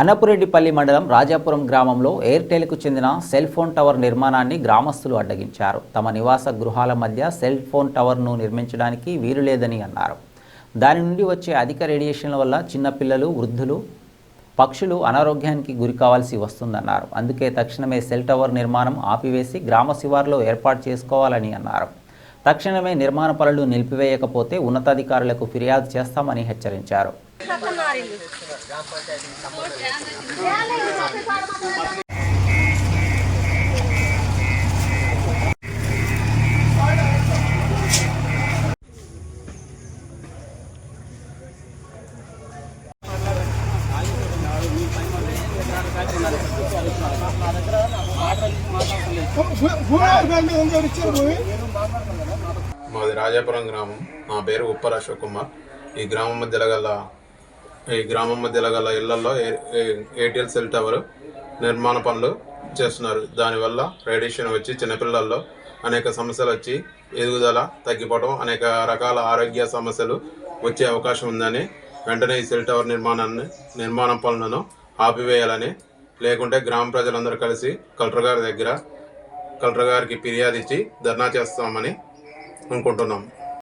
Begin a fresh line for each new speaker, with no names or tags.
అన్నపురెడ్డిపల్లి మండలం రాజాపురం గ్రామంలో ఎయిర్టెల్కు చెందిన సెల్ ఫోన్ టవర్ నిర్మాణాన్ని గ్రామస్తులు అడ్డగించారు. తమ నివాస గృహాల మధ్య సెల్ ఫోన్ టవర్ను నిర్మించడానికి వీలు లేదని అన్నారు. దాని నుండి వచ్చే అధిక రేడియేషన్ల వల్ల చిన్నపిల్లలు వృద్ధులు పక్షులు అనారోగ్యానికి గురి కావాల్సి వస్తుందన్నారు. అందుకే తక్షణమే సెల్ టవర్ నిర్మాణం ఆపివేసి గ్రామ శివార్లో ఏర్పాటు చేసుకోవాలని అన్నారు. తక్షణమే నిర్మాణ పనులు నిలిపివేయకపోతే ఉన్నతాధికారులకు ఫిర్యాదు చేస్తామని హెచ్చరించారు.
మాది రాజాపురం గ్రామం. నా పేరు ఉప్పర్ అశోక్ కుమార్. ఈ గ్రామం మధ్యలో గల ఈ గ్రామం మధ్యలో గల ఇళ్ళలో ఎయిర్టెల్ సెల్ టవర్ నిర్మాణ పనులు చేస్తున్నారు. దానివల్ల రేడియేషన్ వచ్చి చిన్నపిల్లల్లో అనేక సమస్యలు వచ్చి ఎదుగుదల తగ్గిపోవడం అనేక రకాల ఆరోగ్య సమస్యలు వచ్చే అవకాశం ఉందని వెంటనే ఈ సెల్ టవర్ నిర్మాణాన్ని నిర్మాణ పనులను ఆపివేయాలని లేకుంటే గ్రామ ప్రజలందరూ కలిసి కలెక్టర్ గారి దగ్గర కలెక్టర్ గారికి ఫిర్యాదు ఇచ్చి ధర్నా చేస్తామని అనుకుంటున్నాం.